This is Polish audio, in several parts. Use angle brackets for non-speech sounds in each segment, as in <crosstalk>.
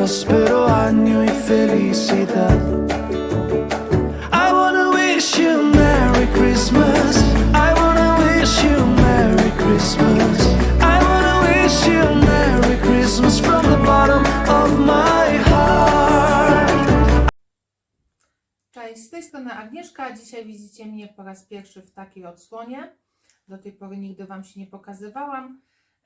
próspero año y felicidad. I wanna wish you Merry Christmas. I wanna wish you Merry Christmas. I wanna wish you Merry Christmas from the bottom of my heart. Cześć, z tej strony Agnieszka. Dzisiaj widzicie mnie po raz pierwszy w takiej odsłonie. Do tej pory nigdy Wam się nie pokazywałam.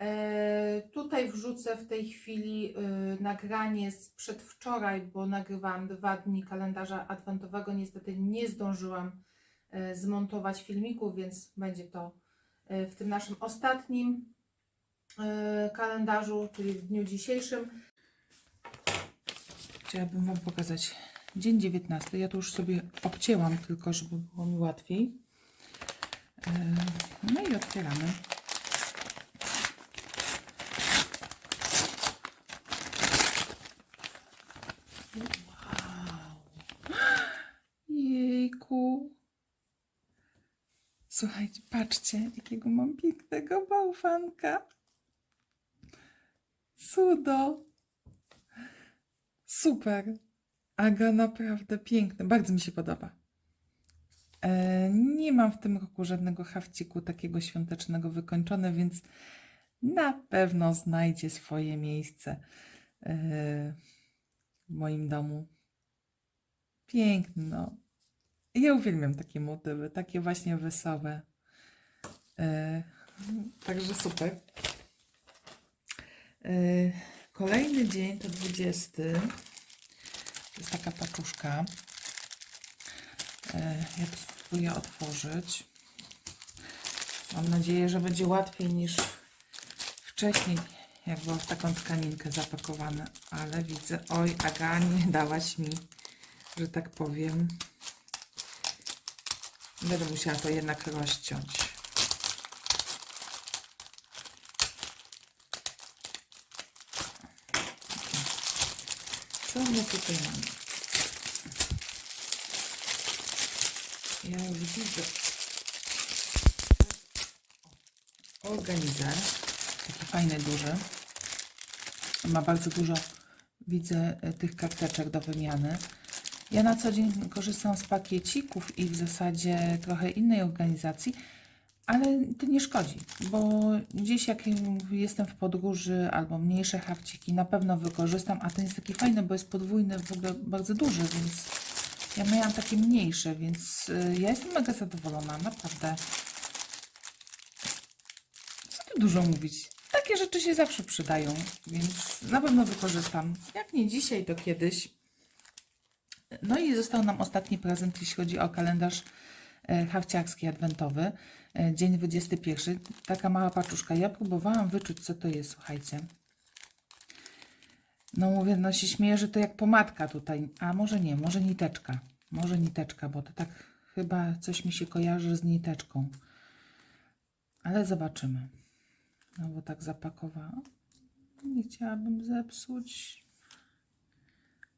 E, tutaj wrzucę w tej chwili e, nagranie z przedwczoraj, bo nagrywałam dwa dni kalendarza adwentowego. Niestety nie zdążyłam e, zmontować filmiku, więc będzie to w tym naszym ostatnim kalendarzu, czyli w dniu dzisiejszym. Chciałabym Wam pokazać dzień 19. Ja to już sobie obcięłam tylko, żeby było mi łatwiej. No i otwieramy. Słuchajcie, patrzcie, jakiego mam pięknego bałwanka. Cudo. Super. Aga naprawdę piękna. Bardzo mi się podoba. E, nie mam w tym roku żadnego hawciku takiego świątecznego wykończone, więc na pewno znajdzie swoje miejsce e, w moim domu. Piękny, no. Ja uwielbiam takie motywy, takie właśnie wesołe. E, także super. E, Kolejny dzień to 20. To jest taka paczuszka. E, Ja to spróbuję otworzyć. Mam nadzieję, że będzie łatwiej niż wcześniej, jak było w taką tkaninkę zapakowane. Ale widzę, oj, Aga, nie dałaś mi, że tak powiem. Będę musiała to jednak rozciąć. Co my tutaj mamy? Ja już widzę. Organizer. Taki fajny, duży. Ma bardzo dużo, widzę, e, tych karteczek do wymiany. Ja na co dzień korzystam z pakiecików i w zasadzie trochę innej organizacji, ale to nie szkodzi, bo gdzieś jak jestem w podróży albo mniejsze hawciki na pewno wykorzystam, a ten jest taki fajny, bo jest podwójny, w ogóle bardzo duży, więc ja miałam takie mniejsze, więc y, ja jestem mega zadowolona, naprawdę. Co tu dużo mówić? Takie rzeczy się zawsze przydają, więc na pewno wykorzystam. Jak nie dzisiaj, to kiedyś. No i został nam ostatni prezent, jeśli chodzi o kalendarz e, hawciarski adwentowy. E, Dzień 21. Taka mała paczuszka. Ja próbowałam wyczuć, co to jest, słuchajcie. No mówię, no się śmieję, że to jak pomadka tutaj. A może nie, może niteczka. Może niteczka, bo to tak chyba coś mi się kojarzy z niteczką. Ale zobaczymy. No bo tak zapakowałam. Nie chciałabym zepsuć.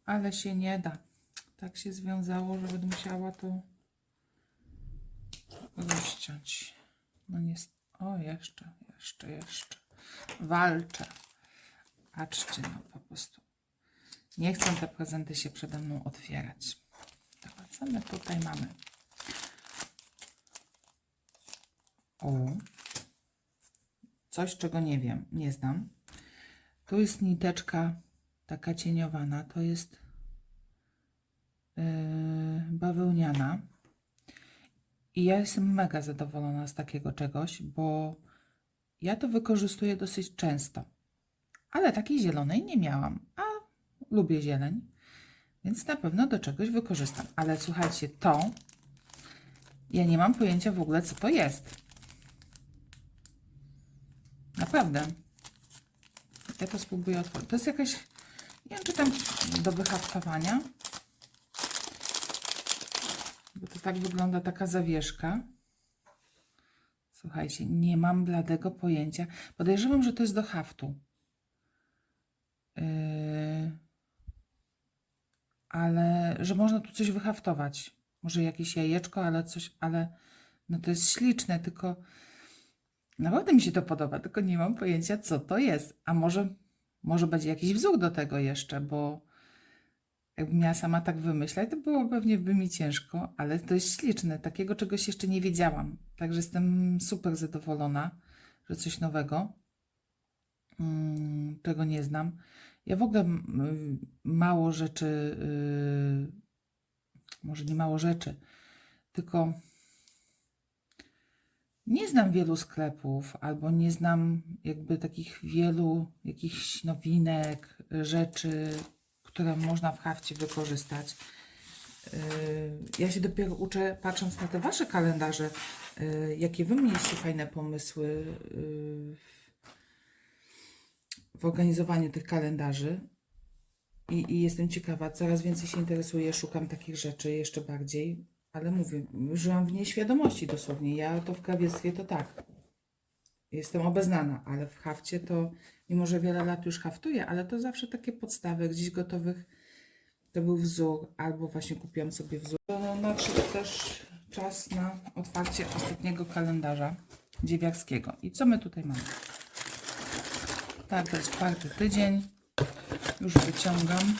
Ale się nie da. Tak się związało, że będę musiała to rozciąć. No nie. O, jeszcze, jeszcze, jeszcze. Walczę. Patrzcie, no po prostu. Nie chcą te prezenty się przede mną otwierać. Dobra, co my tutaj mamy? O. Coś, czego nie wiem, nie znam. Tu jest niteczka taka cieniowana. To jest bawełniana. I ja jestem mega zadowolona z takiego czegoś, bo ja to wykorzystuję dosyć często. Ale takiej zielonej nie miałam, a lubię zieleń, więc na pewno do czegoś wykorzystam. Ale słuchajcie, to ja nie mam pojęcia w ogóle, co to jest. Naprawdę. Ja to spróbuję otworzyć. To jest jakaś, nie wiem, czy tam do wyhaftowania. Bo to tak wygląda taka zawieszka. Słuchajcie, nie mam bladego pojęcia. Podejrzewam, że to jest do haftu. Yy, ale że można tu coś wyhaftować. Może jakieś jajeczko, ale coś, ale no to jest śliczne, tylko naprawdę mi się to podoba, tylko nie mam pojęcia, co to jest. A może, Może będzie jakiś wzór do tego jeszcze, bo jakbym miała sama tak wymyślać, to było pewnie by mi ciężko, ale to jest śliczne. Takiego czegoś jeszcze nie wiedziałam. Także jestem super zadowolona, że coś nowego, mm, czego nie znam. Ja w ogóle mm, mało rzeczy, yy, może nie mało rzeczy, tylko nie znam wielu sklepów, albo nie znam jakby takich wielu jakichś nowinek, rzeczy, które można w hafcie wykorzystać. Yy, Ja się dopiero uczę, patrząc na te wasze kalendarze, yy, jakie wy mieliście fajne pomysły yy, w organizowaniu tych kalendarzy. I, I jestem ciekawa, coraz więcej się interesuję, szukam takich rzeczy jeszcze bardziej, ale mówię, żyłam w nieświadomości dosłownie. Ja to w krawiectwie to tak. Jestem obeznana, ale w hafcie to, mimo że wiele lat już haftuję, ale to zawsze takie podstawy gdzieś gotowych. To był wzór, albo właśnie kupiłam sobie wzór. To nadszedł też czas na otwarcie ostatniego kalendarza dziewiarskiego. I co my tutaj mamy? Tak, to jest czwarty tydzień. Już wyciągam.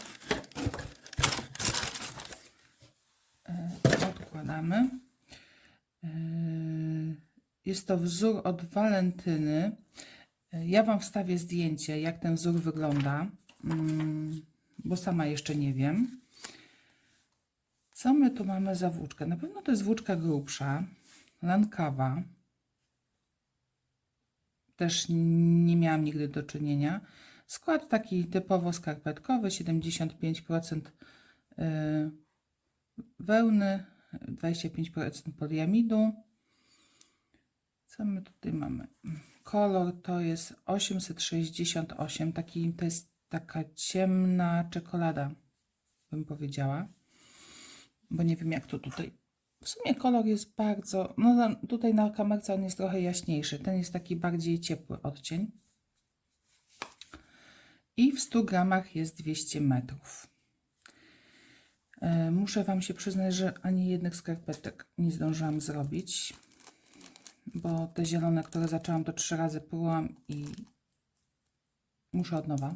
E, Odkładamy. E, Jest to wzór od Walentyny. E, Ja Wam wstawię zdjęcie, jak ten wzór wygląda, mm, bo sama jeszcze nie wiem. Co my tu mamy za włóczkę? Na pewno to jest włóczka grubsza, lankawa. Też nie miałam nigdy do czynienia. Skład taki typowo skarpetkowy, 75% y, wełny, 25% poliamidu. Co my tutaj mamy? Kolor to jest 868, taki, to jest taka ciemna czekolada, bym powiedziała, bo nie wiem jak to tutaj. W sumie kolor jest bardzo, no tutaj na kamerce on jest trochę jaśniejszy, ten jest taki bardziej ciepły odcień. I w 100 gramach jest 200 metrów. E, Muszę Wam się przyznać, że ani jednych skarpetek nie zdążyłam zrobić, bo te zielone, które zaczęłam, to trzy razy prułam i muszę od nowa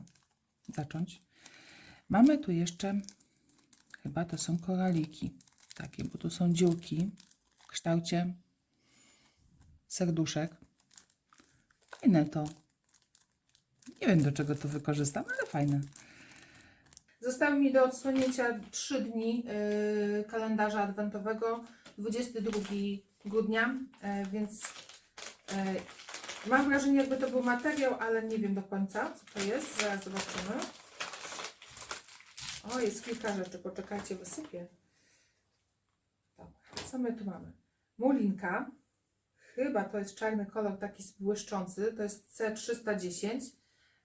zacząć. Mamy tu jeszcze, chyba to są koraliki, takie, bo tu są dziurki w kształcie serduszek. Fajne to. Nie wiem do czego to wykorzystam, ale fajne. Zostały mi do odsłonięcia 3 dni yy, kalendarza adwentowego, 22 grudnia, yy, więc yy, mam wrażenie, jakby to był materiał, ale nie wiem do końca, co to jest. Zaraz zobaczymy. O, jest kilka rzeczy, poczekajcie, wysypię. Dobra, co my tu mamy? Mulinka. Chyba to jest czarny kolor, taki błyszczący. To jest C310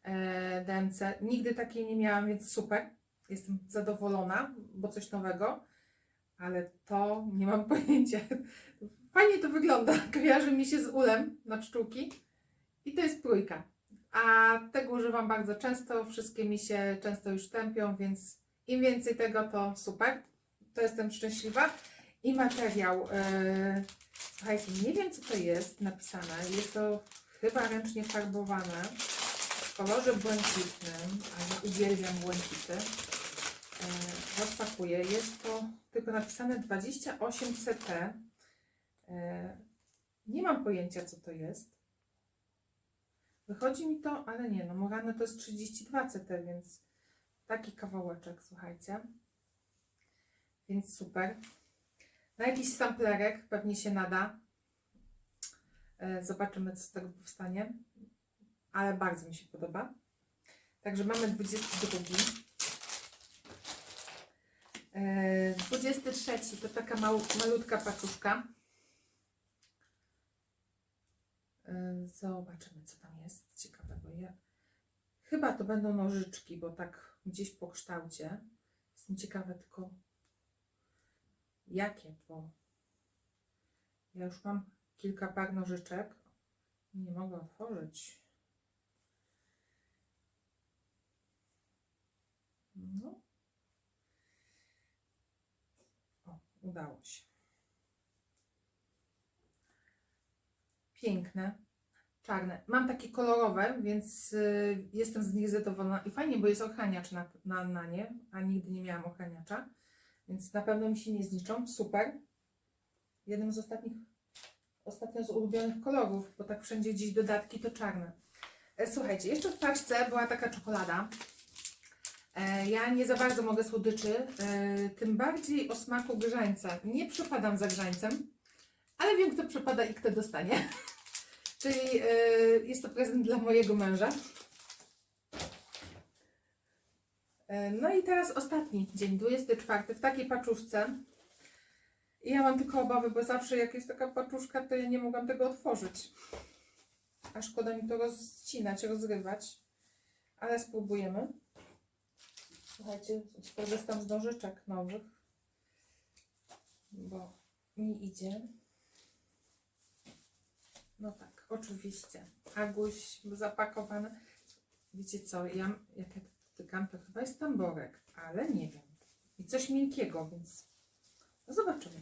e, DMC. Nigdy takiej nie miałam, więc super. Jestem zadowolona, bo coś nowego. Ale to nie mam <laughs> pojęcia. Fajnie to wygląda. Kojarzy mi się z ulem na pszczółki. I to jest trójka. A tego używam bardzo często. Wszystkie mi się często już tępią, więc im więcej tego, to super. To jestem szczęśliwa. I materiał. e, Słuchajcie, nie wiem co to jest napisane. Jest to chyba ręcznie farbowane w kolorze błękitnym, ale uwielbiam błękity. E, rozpakuję. Jest to tylko napisane 28 CT. E, nie mam pojęcia co to jest. Wychodzi mi to, ale nie, no Morane to jest 32 CT, więc taki kawałeczek, słuchajcie. Więc super. Na jakiś samplerek pewnie się nada. E, Zobaczymy, co z tego powstanie. Ale bardzo mi się podoba. Także mamy 22. E, 23 to taka mał, malutka paczuszka. E, Zobaczymy, co tam jest ciekawego. Ja... Chyba to będą nożyczki, bo tak gdzieś po kształcie. Jestem ciekawa tylko jakie, bo ja już mam kilka par nożyczek nie mogę otworzyć. No. O, udało się. Piękne. czarne. Mam takie kolorowe, więc y, jestem z nich zadowolona i fajnie, bo jest ochraniacz na, na, na nie, a nigdy nie miałam ochraniacza, więc na pewno mi się nie zniszczą. Super. Jednym z ostatnich, ostatnio z ulubionych kolorów, bo tak wszędzie gdzieś dodatki to czarne. E, Słuchajcie, jeszcze w paczce była taka czekolada. E, Ja nie za bardzo mogę słodyczy, e, tym bardziej o smaku grzańca. Nie przepadam za grzańcem, ale wiem, kto przepada i kto dostanie. <laughs> Czyli e, jest to prezent dla mojego męża. No i teraz ostatni dzień, 24, w takiej paczuszce. I ja mam tylko obawy, bo zawsze jak jest taka paczuszka, to ja nie mogłam tego otworzyć. A szkoda mi to rozcinać, rozrywać. Ale spróbujemy. Słuchajcie, skorzystam z nożyczek nowych, bo mi idzie. No tak, oczywiście. Aguś zapakowany. Wiecie co, ja jak ja dotykam, to chyba jest tamborek, ale nie wiem. I coś miękkiego, więc no zobaczymy.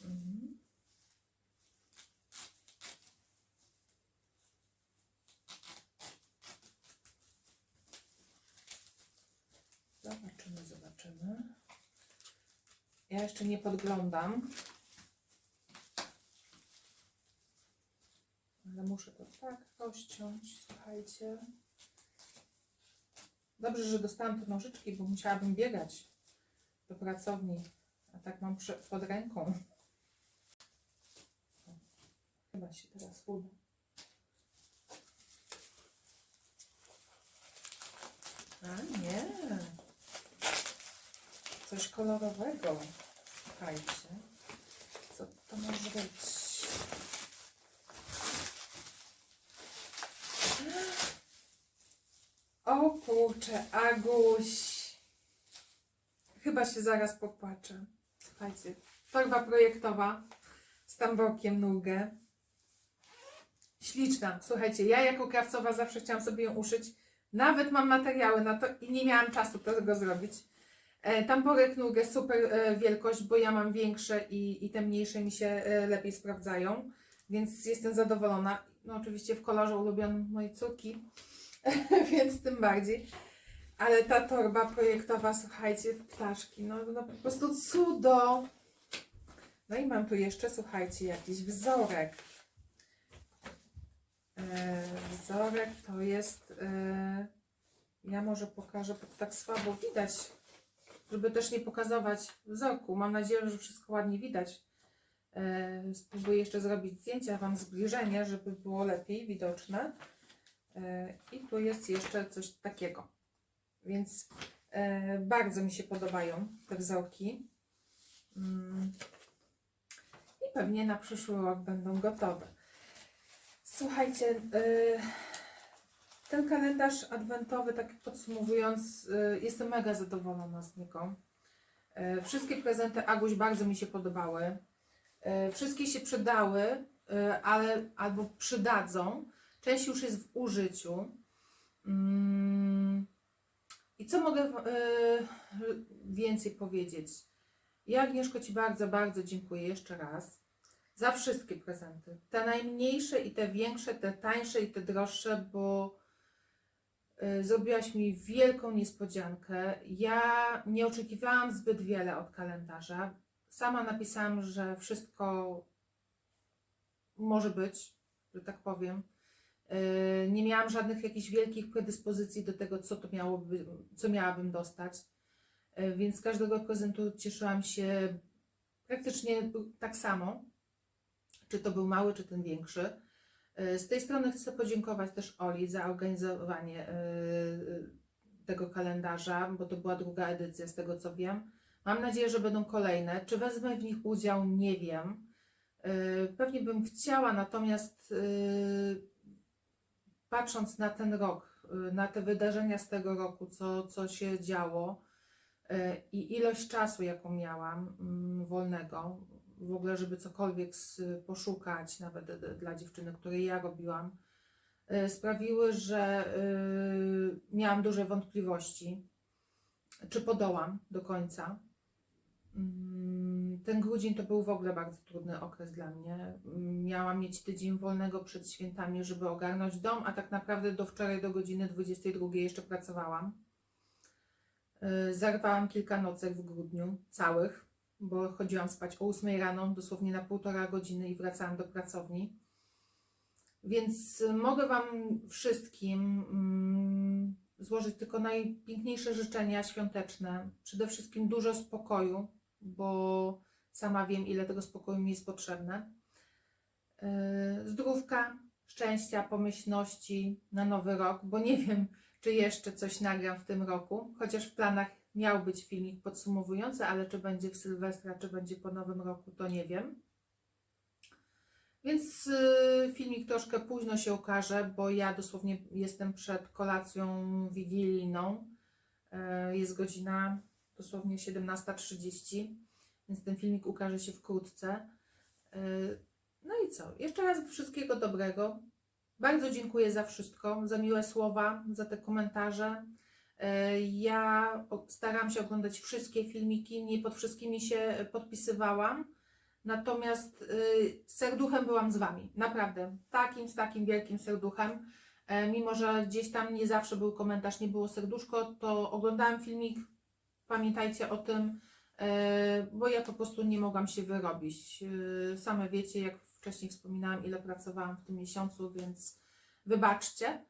Mhm. Zobaczymy, zobaczymy. Ja jeszcze nie podglądam. Ale muszę to tak rozciąć, słuchajcie. Dobrze, że dostałam te nożyczki, bo musiałabym biegać do pracowni. A tak mam pod ręką. Chyba się teraz uda. A nie. Coś kolorowego. Słuchajcie. Co to może być? O kurczę, Aguś. Chyba się zaraz popłaczę. Słuchajcie, torba projektowa z tamborkiem nugę. Śliczna. Słuchajcie, ja jako krawcowa zawsze chciałam sobie ją uszyć. Nawet mam materiały na to i nie miałam czasu tego zrobić. E, tamborek nugę, super e, wielkość, bo ja mam większe i, i te mniejsze mi się e, lepiej sprawdzają. Więc jestem zadowolona. No oczywiście w kolorze ulubionym mojej córki, <laughs> więc tym bardziej. Ale ta torba projektowa, słuchajcie, ptaszki, no, no po prostu cudo. No i mam tu jeszcze, słuchajcie, jakiś wzorek. Wzorek to jest, ja może pokażę, bo tak słabo widać, żeby też nie pokazywać wzorku. Mam nadzieję, że wszystko ładnie widać. E, spróbuję jeszcze zrobić zdjęcia Wam zbliżenie, żeby było lepiej widoczne. E, I tu jest jeszcze coś takiego. Więc e, bardzo mi się podobają te wzorki. Mm. I pewnie na przyszły rok będą gotowe. Słuchajcie, ten kalendarz adwentowy, tak podsumowując, e, jestem mega zadowolona z niego. E, Wszystkie prezenty Aguś bardzo mi się podobały. E, Wszystkie się przydały, ale albo przydadzą. Część już jest w użyciu. Mm. I co mogę więcej powiedzieć? Ja Agnieszko Ci bardzo, bardzo dziękuję jeszcze raz za wszystkie prezenty. Te najmniejsze i te większe, te tańsze i te droższe, bo y, zrobiłaś mi wielką niespodziankę. Ja nie oczekiwałam zbyt wiele od kalendarza. Sama napisałam, że wszystko może być, że tak powiem. Y, Nie miałam żadnych jakichś wielkich predyspozycji do tego, co to miałoby, co miałabym dostać. Y, Więc z każdego prezentu cieszyłam się praktycznie tak samo czy to był mały, czy ten większy. Y, Z tej strony chcę podziękować też Oli za organizowanie y, tego kalendarza, bo to była druga edycja z tego co wiem. Mam nadzieję, że będą kolejne. Czy wezmę w nich udział, nie wiem. Y, Pewnie bym chciała, natomiast patrząc na ten rok, na te wydarzenia z tego roku, co, co się działo i ilość czasu, jaką miałam mm, wolnego, w ogóle, żeby cokolwiek z, poszukać, nawet dla dziewczyny, której ja robiłam, y, sprawiły, że y, miałam duże wątpliwości, czy podołam do końca. Mm, Ten grudzień to był w ogóle bardzo trudny okres dla mnie. Miałam mieć tydzień wolnego przed świętami, żeby ogarnąć dom, a tak naprawdę do wczoraj do godziny 22 jeszcze pracowałam. Zerwałam kilka nocek w grudniu, całych, bo chodziłam spać o 8 rano, dosłownie na półtora godziny i wracałam do pracowni. Więc y, mogę Wam wszystkim mm, złożyć tylko najpiękniejsze życzenia świąteczne. Przede wszystkim dużo spokoju, bo sama wiem, ile tego spokoju mi jest potrzebne. Yy, Zdrówka, szczęścia, pomyślności na nowy rok, bo nie wiem, czy jeszcze coś nagram w tym roku, chociaż w planach miał być filmik podsumowujący, ale czy będzie w Sylwestra, czy będzie po nowym roku, to nie wiem. Więc y, filmik troszkę późno się ukaże, bo ja dosłownie jestem przed kolacją wigilijną. E, Jest godzina dosłownie 17.30, więc ten filmik ukaże się wkrótce. E, No i co? Jeszcze raz wszystkiego dobrego. Bardzo dziękuję za wszystko, za miłe słowa, za te komentarze. E, Ja staram się oglądać wszystkie filmiki, nie pod wszystkimi się podpisywałam. Natomiast y, serduchem byłam z Wami, naprawdę. Takim, z takim wielkim serduchem. E, mimo, że gdzieś tam nie zawsze był komentarz, nie było serduszko, to oglądałam filmik. Pamiętajcie o tym, e, bo ja po prostu nie mogłam się wyrobić. E, same wiecie, jak wcześniej wspominałam, ile pracowałam w tym miesiącu, więc wybaczcie.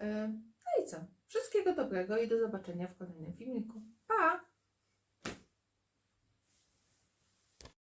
E, no i co? Wszystkiego dobrego i do zobaczenia w kolejnym filmiku. Pa!